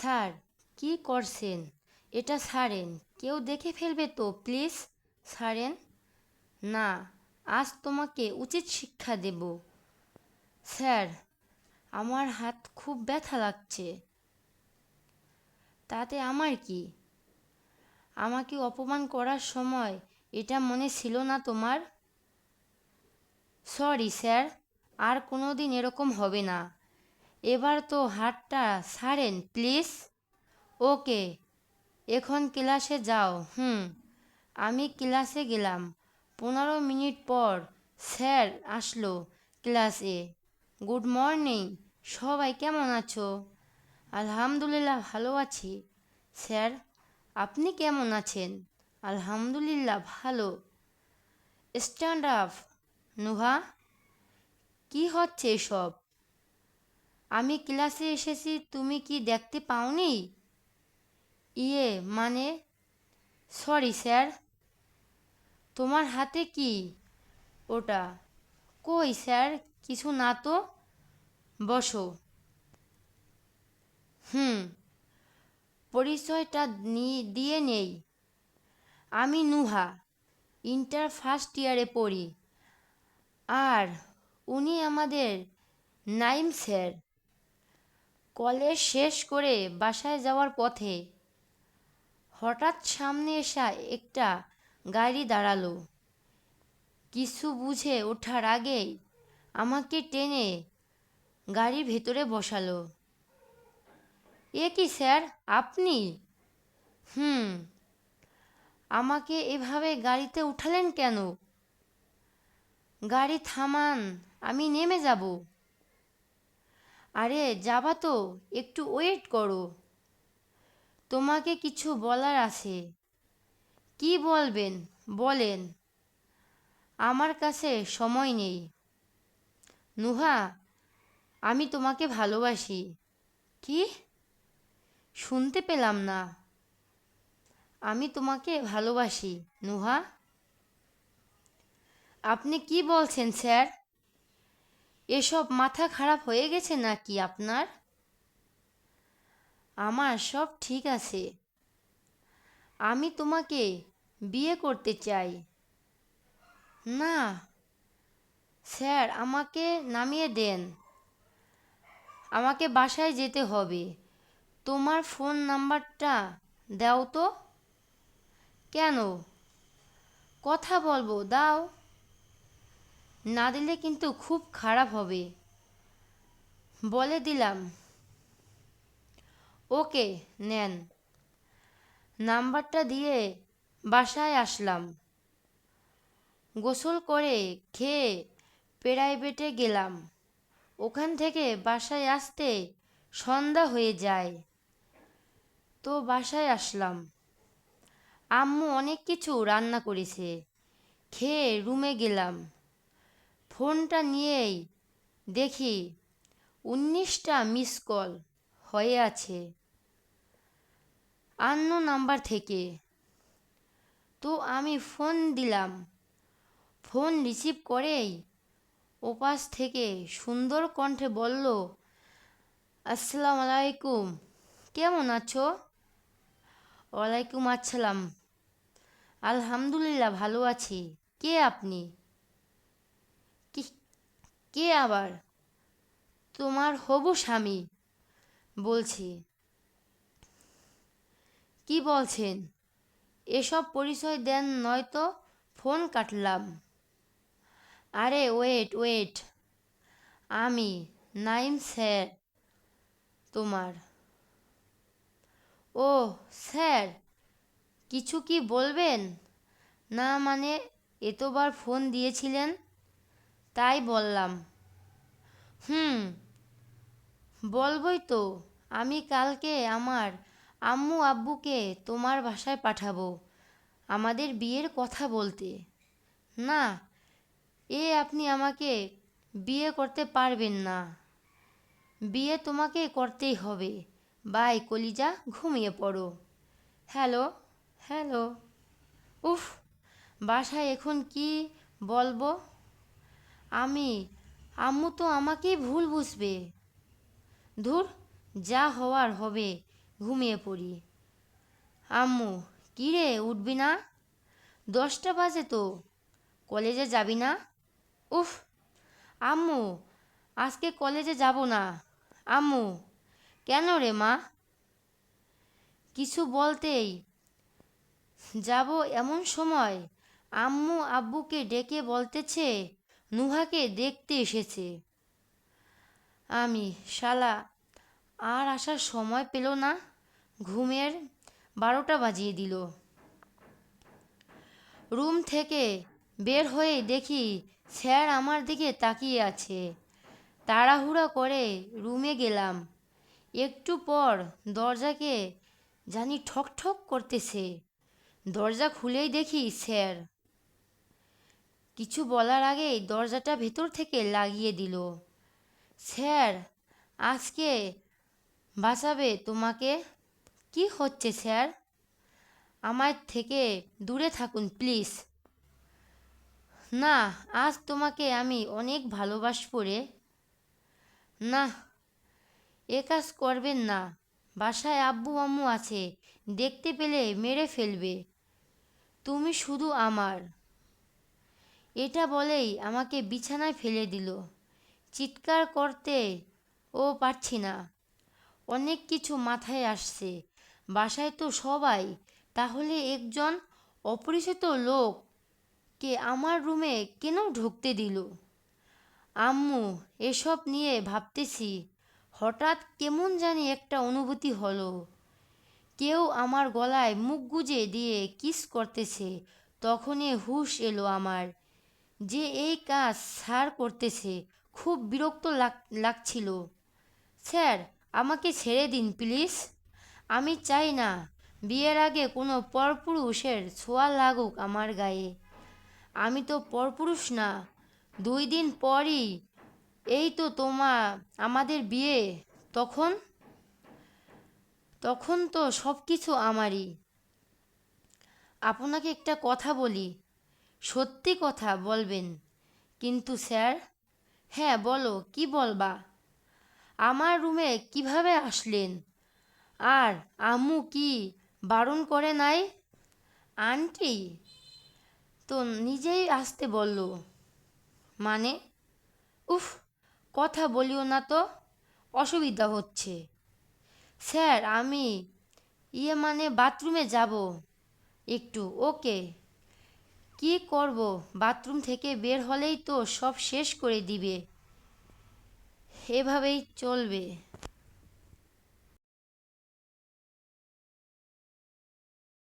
Sir, কি করছেন? এটা ছাড়েন কেউ দেখে ফেলবে তো, প্লিজ। ছাড়েন না, আজ তোমাকে উচিত শিক্ষা দেব। স্যার, আমার হাত খুব ব্যথা লাগছে। তাতে আমার কি? আমাকে অপমান করার সময় এটা মনে ছিল না তোমার? সরি, স্যার, আর কোনো দিন এরকম হবে না। এবার তো হাতটা ছাড়েন, প্লিজ। ওকে, এখন ক্লাসে যাও। হুম, আমি ক্লাসে গেলাম। পনেরো মিনিট পর স্যার আসলো ক্লাসে। গুড মর্নিং, সবাই কেমন আছো? আলহামদুলিল্লাহ, ভালো আছি। স্যার, আপনি কেমন আছেন? আলহামদুলিল্লাহ, ভালো। Stand up, Nuha. কি হচ্ছে এসব? আমি ক্লাসে এসেছি, তুমি কি দেখতে পাওনি? ইয়ে মানে? Sorry, sir. তোমার হাতে কি? ওটা। কই, স্যার? কিছু না তো? বসো। হুম। পরিচয়টা দিয়ে নেই। আমি নুহা, ইন্টার ফার্স্ট ইয়ারে পড়ি। আর উনি আমাদের নাইম স্যার। কলেজ শেষ করে বাসায় যাওয়ার পথে হঠাৎ সামনে এসা একটা গাড়ি দাঁড়াল। কিছু বুঝে ওঠার আগেই আমাকে টেনে গাড়ির ভেতরে বসালো। এ কি স্যার, আপনি? হুম, আমাকে এভাবে গাড়িতে উঠালেন কেন? গাড়ি থামান, আমি নেমে যাব। আরে যাবা তো, একটু ওয়েট করো। তোমাকে কিছু বলার আছে। কি বলবেন? বলেন। আমার কাছে সময় নেই। নুহা, আমি তোমাকে ভালোবাসি। কি? শুনতে পেলাম না। আমি তোমাকে ভালোবাসি, নুহা। আপনি কি বলছেন, স্যার? এসব মাথা খারাপ হয়ে গেছে নাকি আপনার? আমার সব ঠিক আছে। আমি তোমাকে বিয়ে করতে চাই। না, স্যার, আমাকে নামিয়ে দেন। আমাকে বাসায় যেতে হবে। তোমার ফোন নাম্বারটা দাও তো। কেন? কথা বলব, দাও। না দিলে কিন্তু খুব খারাপ হবে। বলে দিলাম। ওকে, নেন। নাম্বারটা দিয়ে বাসায় আসলাম। গোসল করে খেয়ে প্রাইভেটে গেলাম। ওখান থেকে বাসায় আসতে সন্ধ্যা হয়ে যায়। তো বাসায় আসলাম। আম্মু অনেক কিছু রান্না করেছে। খেয়ে রুমে গেলাম। ফোনটা নিয়েই দেখি উনিশটা মিস কল হয়ে আছে। আন্ন নাম্বার থেকে। তো আমি ফোন দিলাম। ফোন রিসিভ করেই ওপাশ থেকে সুন্দর কণ্ঠে বলল আসসালাম আলাইকুম কেমন আছো? ওয়ালাইকুম আসসালাম। আলহামদুলিল্লাহ, ভালো আছি। কে আপনি? কে আবার? তোমার হবু স্বামী, বলছি। কি বলছেন? এসব পরিচয় দেন নয়তো ফোন কাটলাম। আরে ওয়েট ওয়েট। আমি, নাইম স্যার, তোমার। ও, স্যার, কিছু কি বলবেন? না মানে এতবার ফোন দিয়েছিলেন? তাই বললাম। হুম, বলবই তো, আমি কালকে আমার আম্মু আব্বুকে তোমার বাসায় পাঠাবো, আমাদের বিয়ের কথা বলতে। না, এ আপনি আমাকে বিয়ে করতে পারবেন না। বিয়ে তোমাকে করতেই হবে। বাই, কলিজা, ঘুমিয়ে পড়ো। Hello hello. উফ, বাসায় এখন কি বলব? আমি, আম্মু তো আমাকেই ভুল বুঝবে। ধুর, যা হওয়ার হবে, ঘুমিয়ে পড়ি। আম্মু, কী রে, উঠবি না? দশটা বাজে তো, কলেজে যাবি না? উফ, আম্মু, আজকে কলেজে যাব না। আম্মু, কেন রে মা? কিছু বলতেই যাব এমন সময় আম্মু আব্বুকে ডেকে বলতেছে নুহাকে দেখতে এসেছে। আমি, শালা, আর আসার সময় পেল না? ঘুমের বারোটা বাজিয়ে দিল। রুম থেকে বের হয়ে দেখি স্যার আমার দিকে তাকিয়ে আছে। তাড়াহুড়া করে রুমে গেলাম। একটু পর দরজাকে জানি ঠক ঠক করতেছে। দরজা খুলেই দেখি স্যার। কিছু বলার আগেই দরজাটা ভেতর থেকে লাগিয়ে দিল। স্যার, আজকে বাঁচাবে তোমাকে? কি হচ্ছে, স্যার? আমার থেকে দূরে থাকুন, প্লিজ। না, আজ তোমাকে আমি অনেক ভালোবাসবো রে। না, এ কাজ করবেন না। বাসায় আব্বু আম্মু আছে, দেখতে পেলে মেরে ফেলবে। তুমি শুধু আমার। এটা বলেই আমাকে বিছানায় ফেলে দিল। চিৎকার করতে ও পারছি না। অনেক কিছু মাথায় আসছে। বাসায় তো সবাই। তাহলে একজন অপরিচিত লোক কে আমার রুমে কেন ঢুকতে দিল? আম্মু, এসব নিয়ে ভাবতেছি। হঠাৎ কেমন জানি একটা অনুভূতি হলো। কেউ আমার গলায় মুখ গুজে দিয়ে কিস করতেছে। তখনই হুশ এলো আমার। যে এই কাজ স্যার করতেছে, খুব বিরক্ত লাগ, লাগছিল। স্যার, আমাকে ছেড়ে দিন প্লিজ। আমি চাই না, বিয়ের আগে কোনো পরপুরুষের ছোঁয়া লাগুক আমার গায়ে। আমি তো পরপুরুষ না, দুই দিন পরই এই তো তোমা, আমাদের বিয়ে, তখন? তখন তো সব কিছু আমারই। আপনাকে একটা কথা বলি সত্যি কথা বলবেন। কিন্তু স্যার হ্যাঁ বলো, কি বলবা? আমার রুমে কীভাবে আসলেন? আর আম্মু কি বারণ করে নাই? আন্টি তো নিজেই আসতে বলল। মানে? উফ, কথা বলিও না তো, অসুবিধা হচ্ছে। স্যার, আমি ইয়ে মানে বাথরুমে যাব। একটু, ওকে। কি করব? বাথরুম থেকে বের হলেই তো সব শেষ করে দিবে। এভাবেই চলবে।